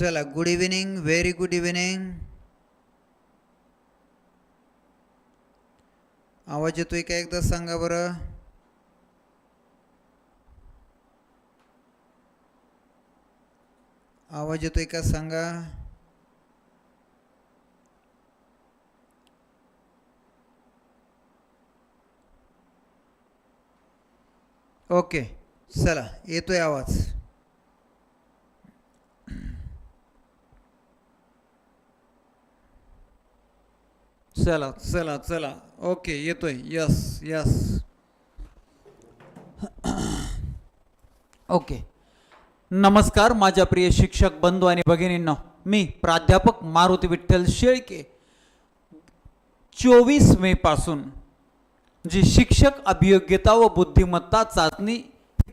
चला good evening very good evening आवाज येतोय का एकदा सांगा बरं? आवाज येतोय का सांगा? ओके चला येतोय आवाज. चला चला चला. ओके येतोय. यस यस ओके नमस्कार माझ्या प्रिय शिक्षक बंधू आणि भगिनींना. मी प्राध्यापक मारुती विठ्ठल शेळके. चोवीस मे पासून जी शिक्षक अभियोग्यता व बुद्धिमत्ता चाचणी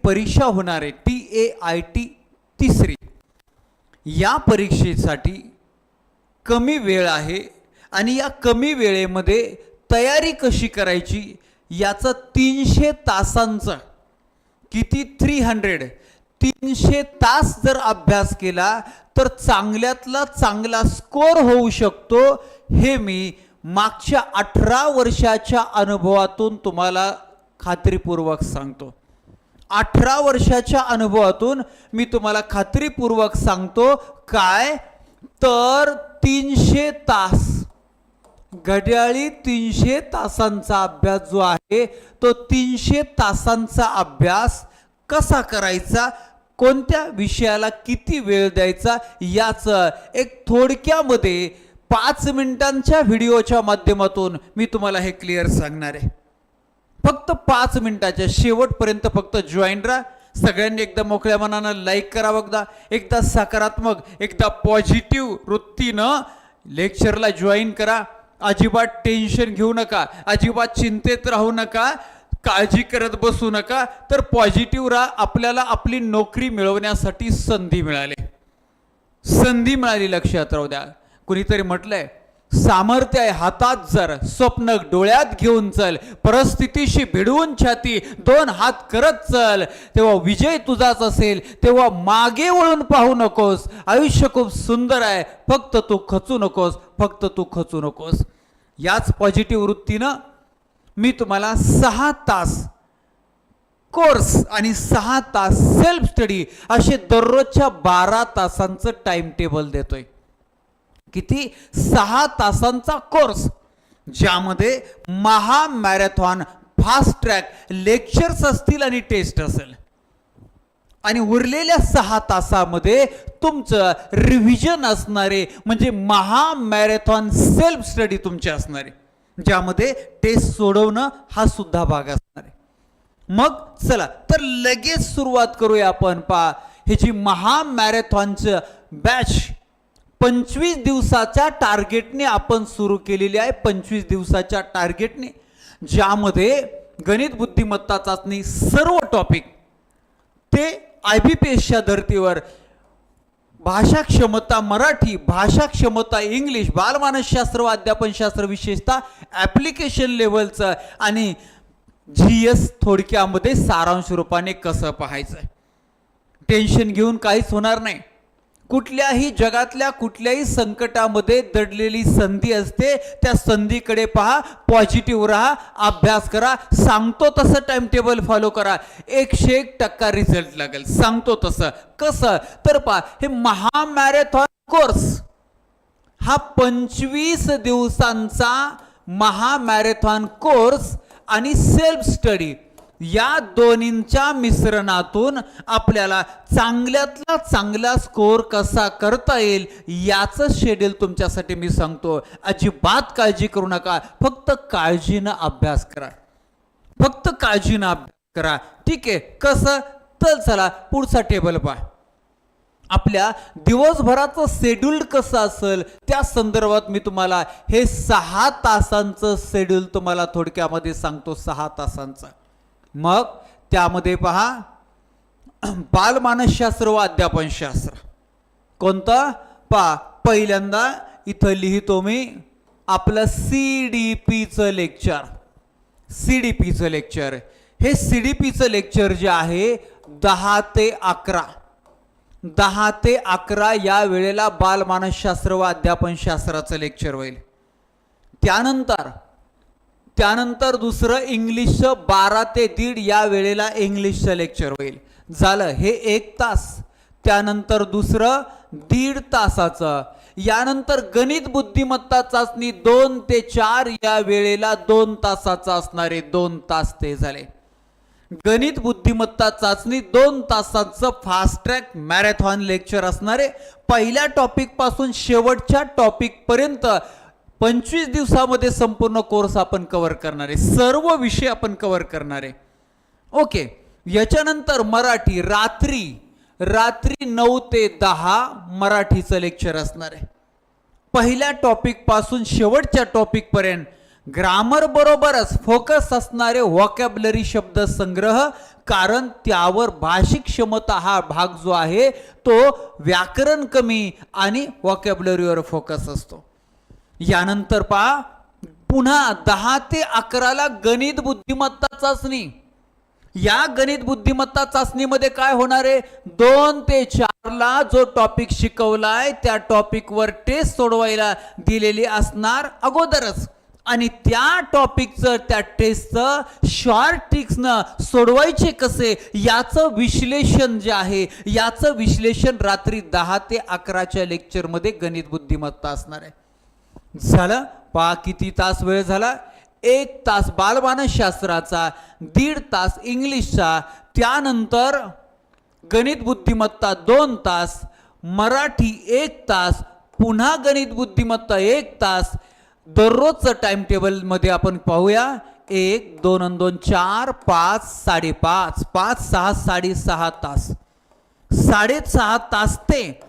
परीक्षा होणार आहे टी ए आय टी तिसरी. या परीक्षेसाठी कमी वेळ आहे आणि या कमी वेळेमध्ये तयारी कशी करायची याचं तीनशे तासांचं किती? थ्री हंड्रेड तीनशे तास जर अभ्यास केला तर चांगल्यातला चांगला स्कोर होऊ शकतो हे मी मागच्या अठरा वर्षाच्या अनुभवातून तुम्हाला खात्रीपूर्वक सांगतो. अठरा वर्षाच्या अनुभवातून मी तुम्हाला खात्रीपूर्वक सांगतो काय? तर तीनशे तास घड्याळी तीनशे तासांचा अभ्यास जो आहे तो तीनशे तासांचा अभ्यास कसा करायचा? कोणत्या विषयाला किती वेळ द्यायचा? याचं एक थोडक्यामध्ये पाच मिनिटांच्या व्हिडिओच्या माध्यमातून मी तुम्हाला हे क्लिअर सांगणार आहे. फक्त पाच मिनिटाच्या शेवटपर्यंत फक्त जॉईन राहा. सगळ्यांनी एकदा मोकळ्या मनानं लाईक करा बघदा एकदा सकारात्मक एकदा पॉझिटिव्ह वृत्तीनं लेक्चरला जॉईन करा. अजिबात टेन्शन घेऊ नका अजिबात चिंतेत राहू नका काळजी करत बसू नका तर पॉझिटिव्ह राहा आपल्याला आपली नोकरी मिळवण्यासाठी संधी मिळाली. संधी मिळाली लक्षात राहू द्या. कुणीतरी म्हटलंय सामर्थ्य आहे हातात जर स्वप्न डोळ्यात घेऊन चल परिस्थितीशी भिडवून छाती दोन हात करत चल. तेव्हा विजय तुझाच असेल तेव्हा मागे वळून पाहू नकोस. आयुष्य खूप सुंदर आहे फक्त तू खचू नकोस फक्त तू खचू नकोस. याच पॉझिटिव्ह वृत्तीनं मी तुम्हाला सहा तास कोर्स आणि सहा तास सेल्फ स्टडी असे दररोजच्या बारा तासांचं टाइम टेबल देतोय. किती? सहा तासांचा कोर्स ज्यामध्ये महा मॅरेथॉन फास्ट ट्रॅक लेक्चर्स असतील आणि टेस्ट असेल. आणि उरलेल्या सहा तासामध्ये तुमचं रिव्हिजन असणारे म्हणजे महा मॅरेथॉन सेल्फ स्टडी तुमची असणारे. ज्यामध्ये टेस्ट सोडवणं हा सुद्धा भाग असणार. आहे मग चला तर लगेच सुरुवात करूया आपण पा हे जी महा मॅरेथॉनचं बॅच पंचवीस दिवसाच्या टार्गेटने आपण सुरू केलेली आहे पंचवीस दिवसाच्या टार्गेटने. ज्यामध्ये गणित बुद्धिमत्ता चाचणी सर्व टॉपिक ते आय बी पी एसच्या धर्तीवर भाषा क्षमता मराठी भाषा क्षमता इंग्लिश बालमानसशास्त्र व अध्यापनशास्त्र विशेषतः ॲप्लिकेशन लेवलचं आणि जी एस थोडक्यामध्ये सारांश रूपाने कसं पाहायचं टेन्शन घेऊन काहीच होणार नाही. कुठल्याही जगातल्या कुठल्याही संकटामध्ये दडलेली संधी असते त्या संधीकडे पहा पॉझिटिव्ह राहा अभ्यास करा. सांगतो तसं टाईमटेबल फॉलो करा. एकशे एक टक्का रिझल्ट लागेल. सांगतो तसं. कसं? तर पहा हे महामॅरेथॉन कोर्स हा पंचवीस दिवसांचा महामॅरेथॉन कोर्स आणि सेल्फ स्टडी या दोन्हींच्या मिश्रणातून आपल्याला चांगल्यातला चांगला स्कोअर कसा करता येईल याचं शेड्यूल तुमच्यासाठी मी सांगतो. अजिबात काळजी करू नका. फक्त काळजीनं अभ्यास करा. फक्त काळजीनं अभ्यास करा. ठीक आहे? कसं? तर चला पुढचा टेबल पहा. आपल्या दिवसभराचं शेड्यूल कसं असेल त्या संदर्भात मी तुम्हाला हे सहा तासांचं शेड्यूल तुम्हाला थोडक्यामध्ये सांगतो. सहा तासांचं. मग त्यामध्ये पहा बालमानसशास्त्र व अध्यापनशास्त्र. कोणतं? पहा पहिल्यांदा इथं लिहितो मी आपलं सी डी पीचं लेक्चर. सी डी पीचं लेक्चर. हे सी डी पीचं लेक्चर जे आहे दहा ते अकरा. दहा ते अकरा या वेळेला बालमानसशास्त्र व अध्यापनशास्त्राचं लेक्चर होईल. त्यानंतर त्यानंतर दुसरं इंग्लिशचं बारा ते दीड या वेळेला इंग्लिशचं लेक्चर होईल. झालं हे एक तास. त्यानंतर दुसरं दीड तासाचं. यानंतर गणित बुद्धिमत्ता चाचणी दोन ते चार या वेळेला दोन तासाचं असणारे दोन तास ते झाले. गणित बुद्धिमत्ता चाचणी दोन तासांचं फास्ट ट्रॅक मॅरेथॉन लेक्चर असणारे पहिल्या टॉपिकपासून शेवटच्या टॉपिकपर्यंत पंचवीस दिवसामध्ये संपूर्ण कोर्स आपण कव्हर करणार आहे सर्व विषय आपण कवर करणार. आहे ओके याच्यानंतर मराठी रात्री रात्री नऊ ते दहा मराठीचं लेक्चर असणार आहे. पहिल्या टॉपिकपासून शेवटच्या टॉपिकपर्यंत ग्रामर बरोबरच फोकस असणारे वॉकॅबलरी शब्द संग्रह कारण त्यावर भाषिक क्षमता हा भाग जो आहे तो व्याकरण कमी आणि वॉकॅबलरीवर फोकस असतो. यानंतर पहा पुन्हा दहा ते अकराला गणित बुद्धिमत्ता चाचणी. या गणित बुद्धिमत्ता चाचणीमध्ये काय होणार आहे? दोन ते चारला जो टॉपिक शिकवलाय त्या टॉपिकवर टेस्ट सोडवायला दिलेली असणार अगोदरच. आणि त्या टॉपिकचं त्या टेस्टचं शॉर्ट ट्रिक्सनं सोडवायचे कसे? याचं विश्लेषण जे आहे याचं विश्लेषण रात्री दहा ते अकराच्या लेक्चरमध्ये गणित बुद्धिमत्ता असणार आहे. झालं. पहा किती तास वेळ झाला? एक तास बालमानसशास्त्राचा दीड तास इंग्लिशचा. त्यानंतर गणित बुद्धिमत्ता दोन तास मराठी एक तास पुन्हा गणित बुद्धिमत्ता एक तास. दररोजचं टाइम टेबलमध्ये आपण पाहूया. एक दोन अन दोन चार पाच साडेपाच पाच सहा साडेसहा तास. साडेसहा तास ते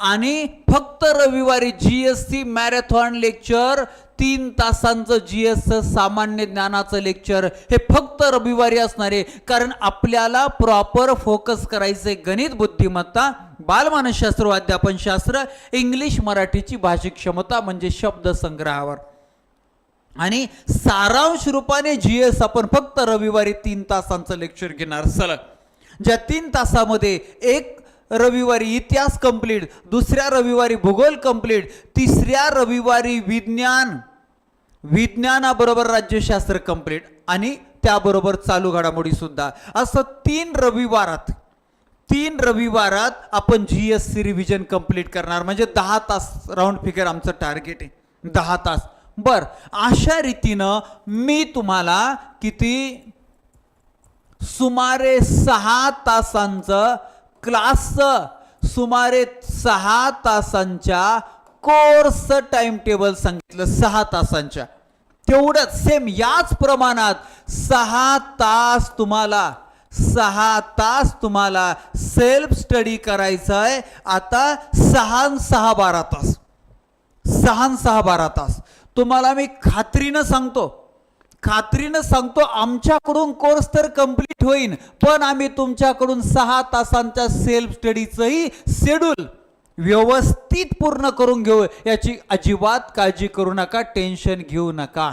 आणि फक्त रविवारी G S C marathon lecture तीन तासांचं जी एस सामान्य ज्ञानाचं लेक्चर हे फक्त रविवारी असणार आहे. कारण आपल्याला प्रॉपर फोकस करायचे गणित बुद्धिमत्ता बालमानसशास्त्र व अध्यापनशास्त्र इंग्लिश मराठीची भाषिक क्षमता म्हणजे शब्द संग्रहावर. आणि सारांश रूपाने जी एस आपण फक्त रविवारी तीन तासांचं लेक्चर घेणार. सलग ज्या तीन तासामध्ये एक रविवारी इतिहास कंप्लीट दुसऱ्या रविवारी भूगोल कंप्लीट तिसऱ्या रविवारी विज्ञान. विज्ञानाबरोबर राज्यशास्त्र कंप्लीट आणि त्याबरोबर चालू घडामोडीसुद्धा असं तीन रविवारात तीन रविवारात आपण G S C revision complete करणार. म्हणजे दहा तास राऊंड फिगर आमचं टार्गेट आहे. दहा तास. बर अशा रीतीनं मी तुम्हाला किती? सुमारे सहा तासांचं क्लासचं सुमारे सहा तासांच्या कोर्स टाइम टेबल सांगितलं सहा तासांच्या. तेवढंच सेम याच प्रमाणात सहा तास तुम्हाला सहा तास तुम्हाला सेल्फ स्टडी करायचा आहे आता सहा सहा बारा तास. सहा सहा बारा तास. तुम्हाला मी खात्रीनं सांगतो. खात्रीनं सांगतो आमच्याकडून कोर्स तर कंप्लीट होईल पण आम्ही तुमच्याकडून सहा तासांच्या सेल्फ स्टडीचंही शेड्यूल व्यवस्थित पूर्ण करून घेऊ. याची अजिबात काळजी करू नका टेन्शन घेऊ नका.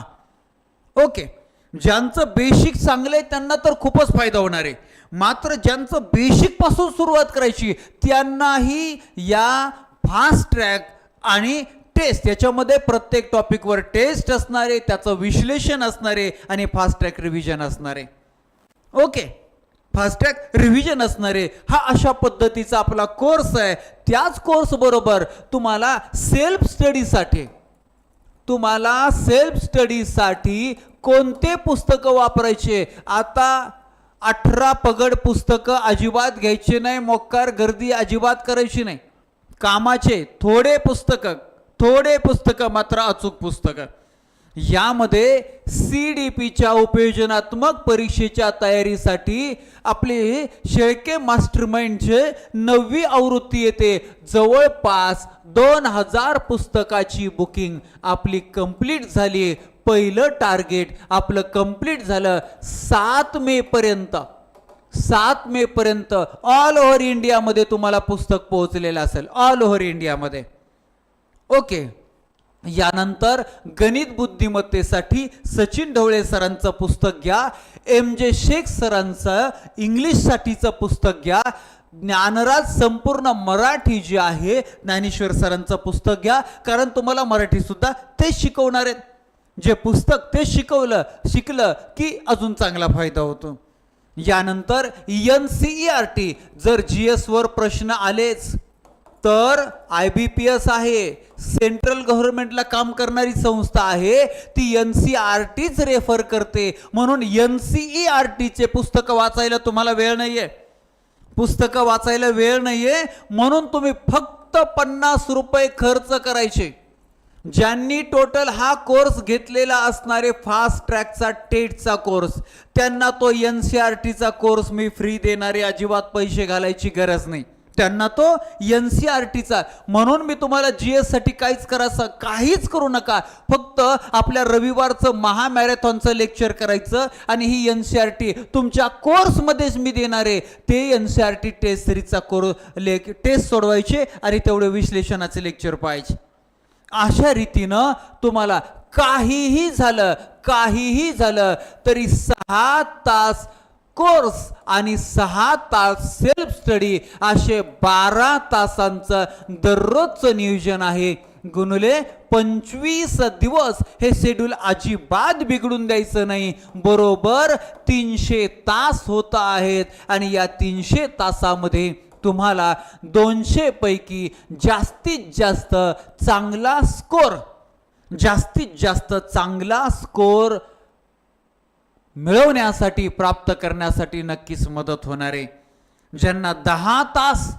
ओके ज्यांचं बेसिक चांगलं आहे त्यांना तर खूपच फायदा होणार आहे. मात्र ज्यांचं बेसिकपासून सुरुवात करायची त्यांनाही या फास्ट ट्रॅक आणि टेस्ट याच्यामध्ये प्रत्येक टॉपिकवर टेस्ट असणारे त्याचं विश्लेषण असणारे आणि फास्ट ट्रॅक रिव्हिजन असणारे. ओके फास्ट ट्रॅक रिव्हिजन असणारे हा अशा पद्धतीचा आपला कोर्स आहे. त्याच कोर्सबरोबर तुम्हाला सेल्फ स्टडीसाठी तुम्हाला सेल्फ स्टडीसाठी कोणते पुस्तकं वापरायचे? आता अठरा पगड पुस्तकं अजिबात घ्यायची नाही मोक्कार गर्दी अजिबात करायची नाही. कामाचे थोडे पुस्तकं थोडे पुस्तकं मात्र अचूक पुस्तकं. यामध्ये सी डी पीच्या उपयोजनात्मक परीक्षेच्या तयारीसाठी आपली शेळके मास्टर माइंडचे नववी आवृत्ती येते. जवळपास दोन हजार पुस्तकाची बुकिंग आपली कंप्लीट झाली. पहिलं टार्गेट आपलं कंप्लीट झालं सात मे पर्यंत. सात मे पर्यंत ऑल ओव्हर इंडियामध्ये तुम्हाला पुस्तक पोहोचलेलं असेल. ऑल ओव्हर इंडियामध्ये. ओके. यानंतर गणित बुद्धिमत्तेसाठी सचिन ढवळे सरांचं पुस्तक घ्या. एम जे शेख सरांचं इंग्लिशसाठीचं पुस्तक घ्या. ज्ञानराज संपूर्ण मराठी जे आहे ज्ञानेश्वर सरांचं पुस्तक घ्या. कारण तुम्हाला मराठीसुद्धा ते तेच शिकवणार आहेत. जे पुस्तक ते शिकवलं शिकलं की अजून चांगला फायदा होतो. यानंतर N C E R T जर जी एसवर प्रश्न आलेच तर आय बी पी एस आहे. सेंट्रल गव्हर्नमेंटला काम करणारी संस्था आहे. ती एन सी आर टीच रेफर करते. म्हणून एन सी ई आर टीचे पुस्तकं वाचायला तुम्हाला वेळ नाही आहे पुस्तकं वाचायला वेळ नाही आहे म्हणून तुम्ही फक्त पन्नास रुपये खर्च करायचे. ज्यांनी टोटल हा कोर्स घेतलेला असणारे फास्ट ट्रॅकचा टेटचा कोर्स त्यांना तो एन सी आर टीचा कोर्स मी फ्री देणारे अजिबात पैसे घालायची गरज नाही. त्यांना तो एन सी आर टीचा म्हणून मी तुम्हाला जी एससाठी काहीच करायचं काहीच करू नका. फक्त आपल्या रविवारचं महामॅरेथॉनचं लेक्चर करायचं आणि ही एन सी आर टी तुमच्या कोर्समध्येच मी देणार आहे. ते N C R T test सिरीजचा course लेक टेस्ट सोडवायचे आणि तेवढे विश्लेषणाचे लेक्चर पाहायचे. अशा रीतीनं तुम्हाला काहीही झालं काहीही झालं तरी सहा तास कोर्स आणि सहा तास सेल्फ स्टडी असे बारा तासांचं दररोजचं नियोजन आहे. गुणुले पंचवीस दिवस हे शेड्यूल अजिबात बिघडून द्यायचं नाही. बरोबर तीनशे तास होत आहेत आणि या तीनशे तासामध्ये तुम्हाला दोनशे पैकी जास्तीत जास्त चांगला स्कोर जास्तीत जास्त चांगला स्कोर मिळवण्यासाठी प्राप्त करण्यासाठी नक्कीच मदत होणार. आहे ज्यांना दहा तास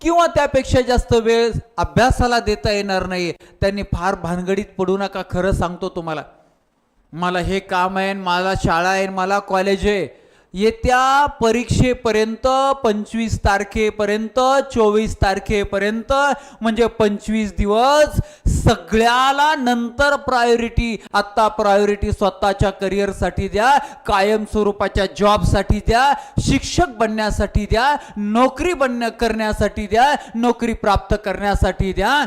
किंवा त्यापेक्षा जास्त वेळ अभ्यासाला देता येणार नाही त्यांनी फार भानगडीत पडू नका. खरं सांगतो तुम्हाला. मला हे काम आहे मला शाळा आहे मला कॉलेज आहे. येत्या परीक्षेपर्यंत पंचवीस तारखेपर्यंत चोवीस तारखेपर्यंत म्हणजे पंचवीस दिवस सगळ्याला नंतर प्रायोरिटी आत्ता प्रायोरिटी स्वतःच्या करिअरसाठी द्या कायम स्वरूपाच्या जॉबसाठी द्या शिक्षक बनण्यासाठी द्या नोकरी बन करण्यासाठी द्या नोकरी प्राप्त करण्यासाठी द्या.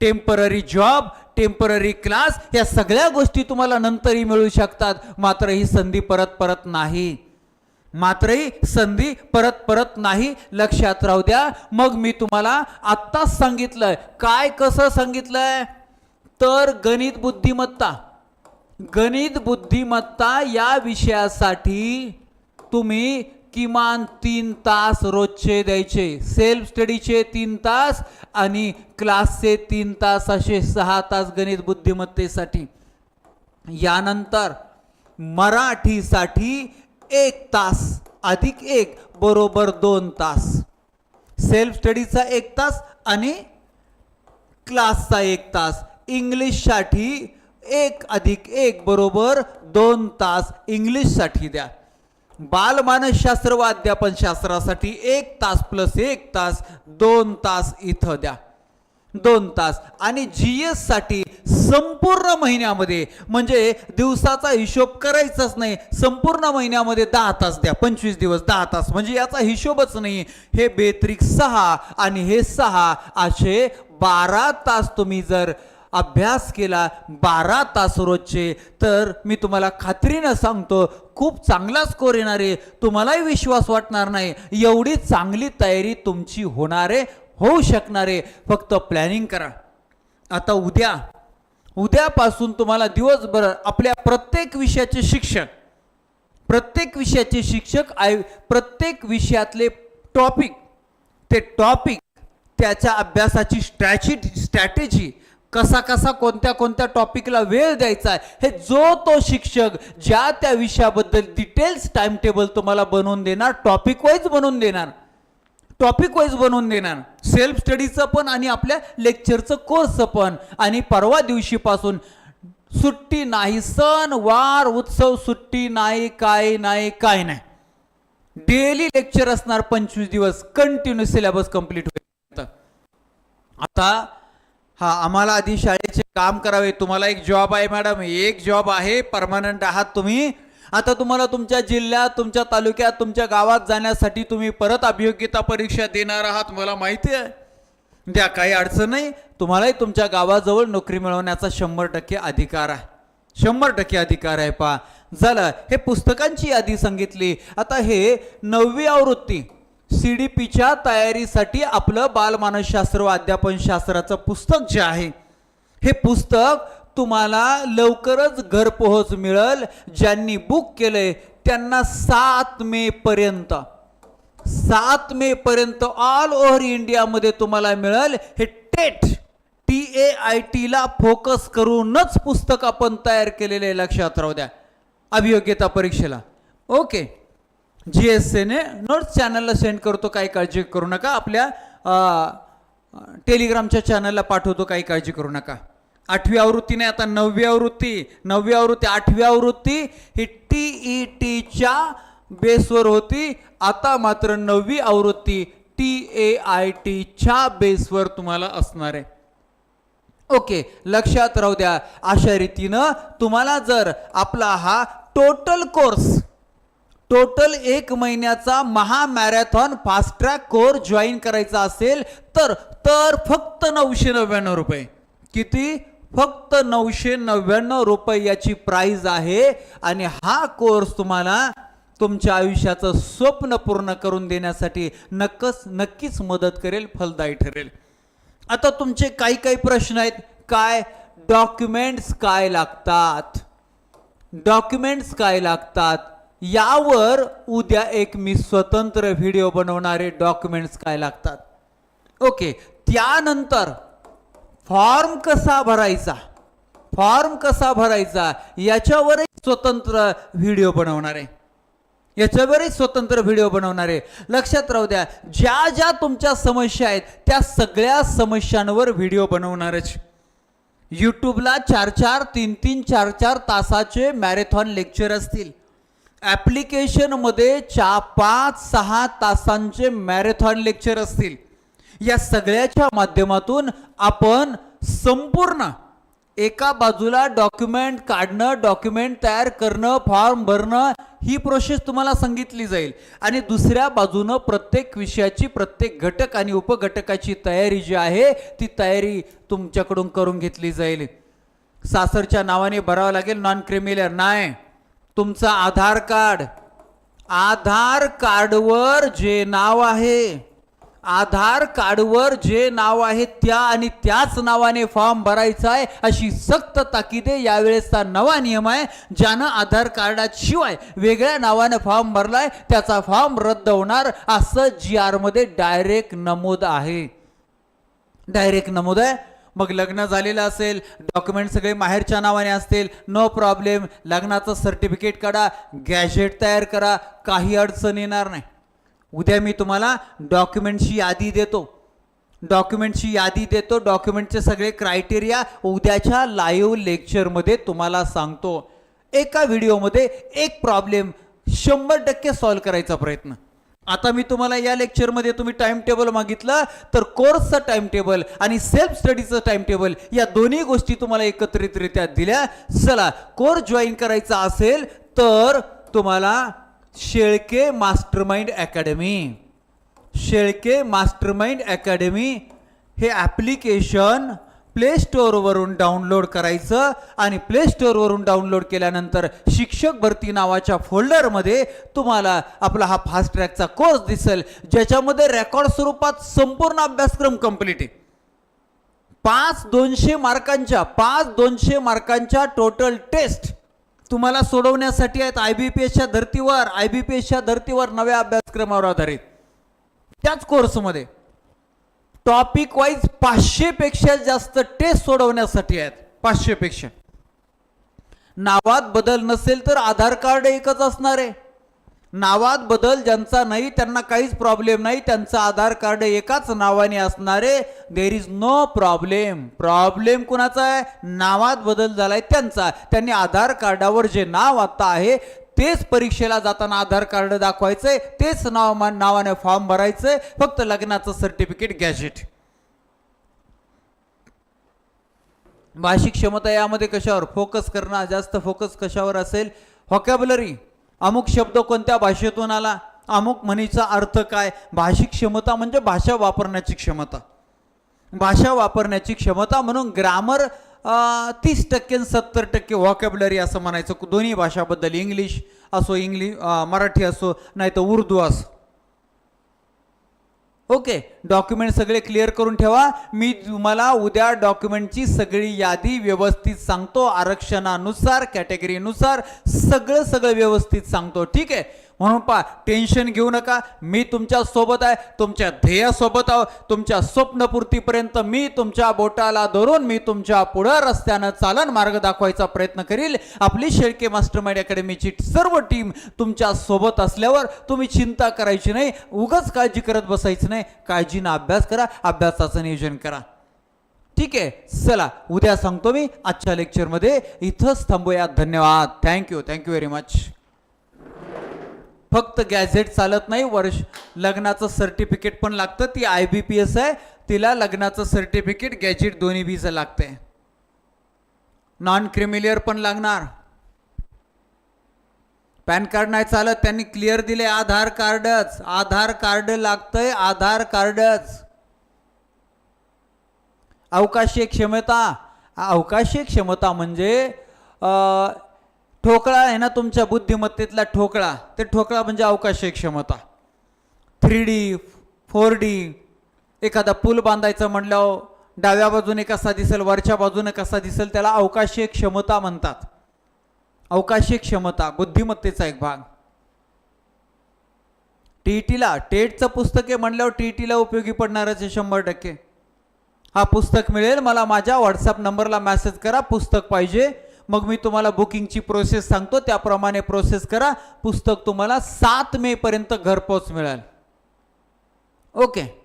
टेंपररी जॉब टेंपररी क्लास या सगळ्या गोष्टी तुम्हाला नंतरही मिळू शकतात मात्र ही संधी परत परत नाही. मात्र ही संधी परत परत नाही लक्षात राहू द्या. मग मी तुम्हाला आत्ताच सांगितलंय. काय कसं सांगितलंय? तर गणित बुद्धिमत्ता. गणित बुद्धिमत्ता या विषयासाठी तुम्ही किमान तीन तास रोजचे द्यायचे. सेल्फ स्टडीचे तीन तास आणि क्लासचे तीन तास असे सहा तास गणित बुद्धिमत्तेसाठी. यानंतर मराठीसाठी एक तास अधिक एक बरोबर दोन तास. सेल्फ स्टडीचा एक तास आणि क्लासचा एक तास. इंग्लिशसाठी एक अधिक एक बरोबर दोन तास इंग्लिशसाठी द्या. बालमानसशास्त्र व अध्यापन शास्त्रासाठी एक तास प्लस एक तास दोन तास इथं द्या. दोन तास. आणि जी एससाठी संपूर्ण महिन्यामध्ये म्हणजे दिवसाचा हिशोब करायचाच नाही संपूर्ण महिन्यामध्ये दहा तास द्या पंचवीस दिवस दहा तास. म्हणजे याचा हिशोबच नाही. हे बेत्रिक सहा आणि हे सहा असे बारा तास तुम्ही जर अभ्यास केला बारा तास रोजचे तर मी तुम्हाला खात्रीनं सांगतो खूप चांगला स्कोर येणार आहे तुम्हालाही विश्वास वाटणार नाही. एवढी चांगली तयारी तुमची होणार आहे. होऊ शकणारे फक्त प्लॅनिंग करा. आता उद्या उद्यापासून तुम्हाला दिवसभर आपल्या प्रत्येक विषयाचे शिक्षक प्रत्येक विषयाचे शिक्षक आय प्रत्येक विषयातले टॉपिक ते टॉपिक त्याच्या अभ्यासाची स्ट्रॅची स्ट्रॅटेजी कसा कसा कोणत्या कोणत्या टॉपिकला वेळ द्यायचा आहे हे जो तो शिक्षक ज्या त्या विषयाबद्दल डिटेल्स टाइम टेबल तुम्हाला बनवून देणार टॉपिक वाईज बनवून देणार टॉपिक वाईज बनवून देणार. सेल्फ स्टडीचं पण आणि आपल्या लेक्चरचं कोर्सचं पण. आणि परवा दिवशीपासून सुट्टी नाही सण वार उत्सव सुट्टी नाही काय नाही काय नाही. डेली लेक्चर असणार पंचवीस दिवस. कंटिन्यू सिलेबस कंप्लीट होईल. आता हा आम्हाला आधी शाळेचे काम करावे. तुम्हाला एक जॉब आहे मॅडम एक जॉब आहे. परमनंट आहात तुम्ही. आता तुम्हाला तुमच्या जिल्ह्यात तुमच्या तालुक्यात तुमच्या गावात जाण्यासाठी तुम्ही परत अभियोग्यता परीक्षा देणार आहात मला माहिती आहे. द्या काही अडचण नाही. तुम्हालाही तुमच्या गावाजवळ नोकरी मिळवण्याचा शंभर टक्के अधिकार आहे. शंभर टक्के अधिकार आहे पा झालं हे पुस्तकांची यादी सांगितली. आता हे नववी आवृत्ती सी डी पीच्या तयारीसाठी आपलं बालमानसशास्त्र व अध्यापनशास्त्राचं पुस्तक जे आहे हे पुस्तक तुम्हाला लवकरच घरपोहोच मिळेल. ज्यांनी बुक केलंय त्यांना सात मे पर्यंत. सात मे पर्यंत ऑल ओव्हर इंडियामध्ये तुम्हाला मिळेल. हे टेट टी ए आय टीला फोकस करूनच पुस्तक आपण तयार केलेले लक्षात राहू द्या. अभियोग्यता परीक्षेला. ओके जी एस एने नोट्स चॅनलला सेंड करतो काही काळजी करू नका. आपल्या टेलिग्रामच्या चॅनलला पाठवतो काही काळजी करू नका. आठवी आवृत्ती नाही आता नववी आवृत्ती नववी आवृत्ती आठवी आवृत्ती ही टी ई टीच्या बेसवर होती. आता मात्र नववी आवृत्ती टी ए आय टीच्या बेसवर तुम्हाला असणार आहे. ओके लक्षात राहू द्या. अशा रीतीनं तुम्हाला जर आपला हा टोटल कोर्स टोटल एक महिन्याचा महा marathon fast track course join करायचा असेल तर तर फक्त नऊशे नव्याण्णव रुपये. किती? फक्त नऊशे नव्याण्णव रुपये याची प्राईज आहे. आणि हा कोर्स तुम्हाला तुमच्या आयुष्याचं स्वप्न पूर्ण करून देण्यासाठी नक्कच नक्कीच मदत करेल फलदायी ठरेल. आता तुमचे काही काही प्रश्न आहेत. काय डॉक्युमेंट्स काय लागतात? डॉक्युमेंट्स काय लागतात? यावर उद्या एक मी स्वतंत्र व्हिडिओ बनवणारे डॉक्युमेंट्स काय लागतात? ओके त्यानंतर फॉर्म कसा भरायचा? फॉर्म कसा भरायचा? याच्यावरही स्वतंत्र व्हिडिओ बनवणार. आहे याच्यावरही स्वतंत्र व्हिडिओ बनवणार. आहे लक्षात राहू द्या ज्या ज्या तुमच्या समस्या आहेत त्या सगळ्या समस्यांवर व्हिडिओ बनवणारच. यूट्यूबला चार चार तीन तीन चार चार तासाचे मॅरेथॉन लेक्चर असतील. ॲप्लिकेशनमध्ये चा पाच सहा तासांचे मॅरेथॉन लेक्चर असतील. या सगळ्याच्या माध्यमातून आपण संपूर्ण एका बाजूला डॉक्युमेंट काढणं डॉक्युमेंट तयार करणं फॉर्म भरणं ही प्रोसेस तुम्हाला सांगितली जाईल. आणि दुसऱ्या बाजूनं प्रत्येक विषयाची प्रत्येक घटक आणि उपघटकाची तयारी जी आहे ती तयारी तुमच्याकडून करून घेतली जाईल. सासरच्या नावाने भरावं लागेल नॉन क्रिमिलर नाही. तुमचं आधार कार्ड. आधार कार्डवर जे नाव आहे आधार कार्डवर जे नाव आहे त्या आणि त्याच नावाने फॉर्म भरायचा आहे अशी सक्त ताकिदे यावेळेसचा नवा नियम आहे ज्यानं आधार कार्डाशिवाय वेगळ्या नावाने फॉर्म भरलाय त्याचा फॉर्म रद्द होणार असं जी आरमध्ये डायरेक्ट नमूद आहे. डायरेक्ट नमूद आहे. मग लग्न झालेलं असेल डॉक्युमेंट सगळे माहेरच्या नावाने असतील नो प्रॉब्लेम लग्नाचं सर्टिफिकेट काढा गॅजेट तयार करा काही अडचण येणार नाही. उद्या मी तुम्हाला डॉक्युमेंटची यादी देतो. डॉक्युमेंटची यादी देतो. डॉक्युमेंटचे सगळे क्रायटेरिया उद्याच्या लाईव्ह लेक्चरमध्ये तुम्हाला सांगतो. एका व्हिडिओमध्ये एक प्रॉब्लेम शंभर टक्के सॉल्व करायचा प्रयत्न. आता मी तुम्हाला या लेक्चरमध्ये तुम्ही टाइम टेबल मागितलं तर कोर्सचं टाइम टेबल आणि सेल्फ स्टडीचं टाइम टेबल या दोन्ही गोष्टी तुम्हाला एकत्रितरित्या दिल्या. चला कोर्स जॉईन करायचा असेल तर तुम्हाला Shelke mastermind academy. Shelke mastermind academy हे ॲप्लिकेशन प्ले स्टोअरवरून डाउनलोड करायचं आणि प्ले स्टोअरवरून डाउनलोड केल्यानंतर शिक्षक भरती नावाच्या फोल्डरमध्ये तुम्हाला आपला हा फास्ट ट्रॅकचा कोर्स दिसेल ज्याच्यामध्ये रेकॉर्ड स्वरूपात संपूर्ण अभ्यासक्रम कंप्लीट आहे. पाच दोनशे मार्कांच्या पाच दोनशे मार्कांच्या टोटल टेस्ट तुम्हाला सोडवण्यासाठी आहेत आय बी पी एसच्या धर्तीवर आय बी पी एसच्या धर्तीवर नव्या अभ्यासक्रमावर आधारित. त्याच कोर्समध्ये टॉपिक वाईज पाचशे पेक्षा जास्त टेस्ट सोडवण्यासाठी आहेत. पाचशेपेक्षा. नावात बदल नसेल तर आधार कार्ड एकच असणार आहे. नावात बदल ज्यांचा नाही त्यांना काहीच प्रॉब्लेम नाही. त्यांचं आधार कार्ड एकाच नावाने असणारे there is no problem problem कुणाचा आहे? नावात बदल झालाय त्यांचा. त्यांनी आधार कार्डावर जे नाव आता आहे तेच परीक्षेला जाताना आधार कार्ड दाखवायचंय तेच नाव मा- नावाने फॉर्म भरायचंय फक्त लग्नाचं सर्टिफिकेट गॅजेट भाषिक क्षमता यामध्ये कशावर? फोकस करणं जास्त फोकस कशावर असेल? व्हॉकॅबलरी अमुक शब्द कोणत्या भाषेतून आला? अमुक म्हणीचा अर्थ काय? भाषिक क्षमता म्हणजे भाषा वापरण्याची क्षमता. भाषा वापरण्याची क्षमता म्हणून ग्रामर तीस टक्के सत्तर टक्के व्हॉकॅबलरी असं म्हणायचं. दोन्ही भाषाबद्दल इंग्लिश असो इंग्लिश मराठी असो नाही तर उर्दू असो. ओके डॉक्युमेंट सगळे क्लिअर करून ठेवा. मी तुम्हाला उद्या डॉक्युमेंटची सगळी यादी व्यवस्थित सांगतो. आरक्षणानुसार कॅटेगरीनुसार सगळं सगळं व्यवस्थित सांगतो. ठीक आहे? म्हणून पा टेन्शन घेऊ नका. मी तुमच्यासोबत आहे तुमच्या ध्येयासोबत आहो तुमच्या स्वप्नपूर्तीपर्यंत मी तुमच्या बोटाला धरून मी तुमच्या पुढं रस्त्यानं चालन मार्ग दाखवायचा प्रयत्न करील. आपली शेळके मास्टर माइंड अकॅडमीची सर्व टीम तुमच्यासोबत असल्यावर तुम्ही चिंता करायची नाही. उगाच काळजी करत बसायची नाही. काळजीनं अभ्यास करा अभ्यासाचं नियोजन करा. ठीक आहे चला उद्या सांगतो मी आजच्या लेक्चरमध्ये इथंच थांबूया. धन्यवाद. Thank you thank you very much फक्त गॅझेट चालत नाही वर्ष लग्नाचं सर्टिफिकेट पण लागतं ती आय बी पी एस आहे तिला लग्नाचं सर्टिफिकेट गॅजेट दोन्ही बीचं लागते. नॉन क्रिमिलियर पण लागणार. पॅन कार्ड नाही चालत त्यांनी क्लिअर दिले आधार कार्डच. आधार कार्ड लागतंय आधार कार्डच. अवकाशीय क्षमता. अवकाशीय क्षमता म्हणजे ठोकळा आहे ना तुमच्या बुद्धिमत्तेतला ठोकळा. ते ठोकळा म्हणजे अवकाशीय क्षमता. थ्री डी फोर डी एखादा पूल बांधायचं म्हणल्यावर डाव्या बाजूने कसा दिसेल वरच्या बाजूने कसा दिसेल त्याला अवकाशीय क्षमता म्हणतात. अवकाशीय क्षमता बुद्धिमत्तेचा एक भाग. टीईटीला टेटचं पुस्तक आहे म्हणल्यावर टीईटीला उपयोगी पडणारच आहे शंभर टक्के. हा पुस्तक मिळेल मला माझ्या व्हॉट्सअप नंबरला मॅसेज करा पुस्तक पाहिजे. मग मी तुम्हाला बुकिंगची प्रोसेस सांगतो त्याप्रमाणे प्रोसेस करा. पुस्तक तुम्हाला सात मेपर्यंत घरपोच मिळेल. ओके.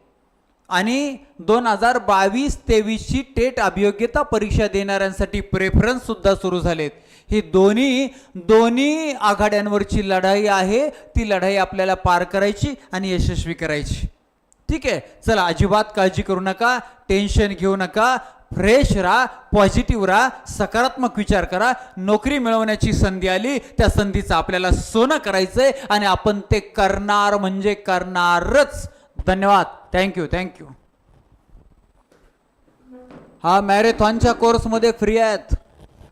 आणि दोन हजार बावीस तेवीसची टेट अभियोग्यता परीक्षा देणाऱ्यांसाठी प्रेफरन्ससुद्धा सुरू झालेत. ही दोन्ही दोन्ही आघाड्यांवरची लढाई आहे. ती लढाई आपल्याला पार करायची आणि यशस्वी करायची. ठीक आहे. चला अजिबात काळजी करू नका टेन्शन घेऊ नका फ्रेश राहा पॉझिटिव्ह राहा सकारात्मक विचार करा. नोकरी मिळवण्याची संधी आली त्या संधीचं आपल्याला सोनं करायचं आहे आणि आपण ते करणार म्हणजे करणारच. धन्यवाद. थँक्यू थँक्यू हा मॅरेथॉनच्या कोर्समध्ये फ्री आहेत.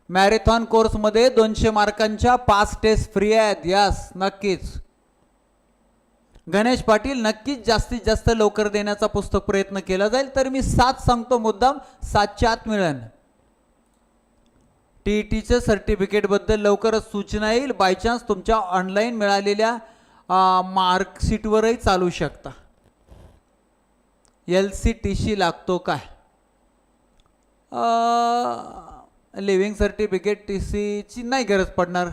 मॅरेथॉन कोर्समध्ये दोनशे मार्कांच्या पाच टेस्ट फ्री आहेत. यास नक्कीच. गणेश पाटील नक्कीच जास्तीत जास्त लवकर देण्याचा पुस्तक प्रयत्न केला जाईल. तर मी सात सांगतो मुद्दाम सातच्या आत मिळेल. टी टीचं सर्टिफिकेटबद्दल लवकरच सूचना येईल. बायचान्स तुमच्या ऑनलाईन मिळालेल्या मार्कशीटवरही चालू शकता. एल सी टी सी लागतो काय? लिव्हिंग सर्टिफिकेट टी सीची नाही गरज पडणार.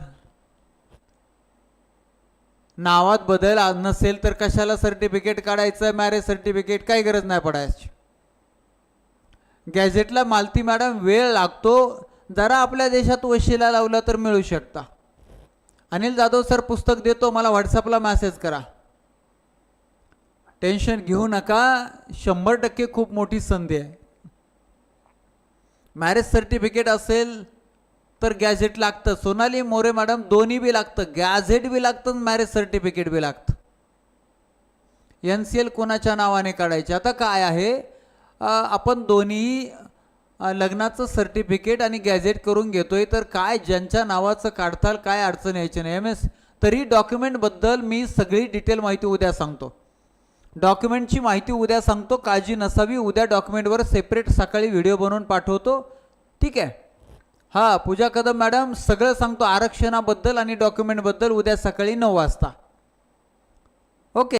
नावात बदल नसेल तर कशाला सर्टिफिकेट काढायचं? मॅरेज सर्टिफिकेट काही गरज नाही पडायची. गॅझेटला मालती मॅडम वेळ लागतो. जरा आपल्या देशात वशिला लावला तर मिळू शकता. अनिल जाधव सर पुस्तक देतो. मला व्हॉट्सअपला मॅसेज करा. टेन्शन घेऊ नका. शंभर टक्के खूप मोठी संधी आहे. मॅरेज सर्टिफिकेट असेल तर गॅझेट लागतं. सोनाली मोरे मॅडम दोन्ही बी लागतं. गॅझेट बी लागतं मॅरेज सर्टिफिकेट बी लागतं. एन सी एल कोणाच्या नावाने काढायचे? आता काय आहे? आपण दोन्ही लग्नाचं सर्टिफिकेट आणि गॅझेट करून घेतोय. तर काय ज्यांच्या नावाचं काढताल काय अडचण यायची नाही. एम एस तरी डॉक्युमेंटबद्दल मी सगळी डिटेल माहिती उद्या सांगतो. डॉक्युमेंटची माहिती उद्या सांगतो. काळजी नसावी. उद्या डॉक्युमेंटवर सेपरेट सकाळी व्हिडिओ बनवून पाठवतो. ठीक आहे? हां पूजा कदम मॅडम सगळं सांगतो आरक्षणाबद्दल आणि डॉक्युमेंटबद्दल उद्या सकाळी नऊ वाजता. ओके.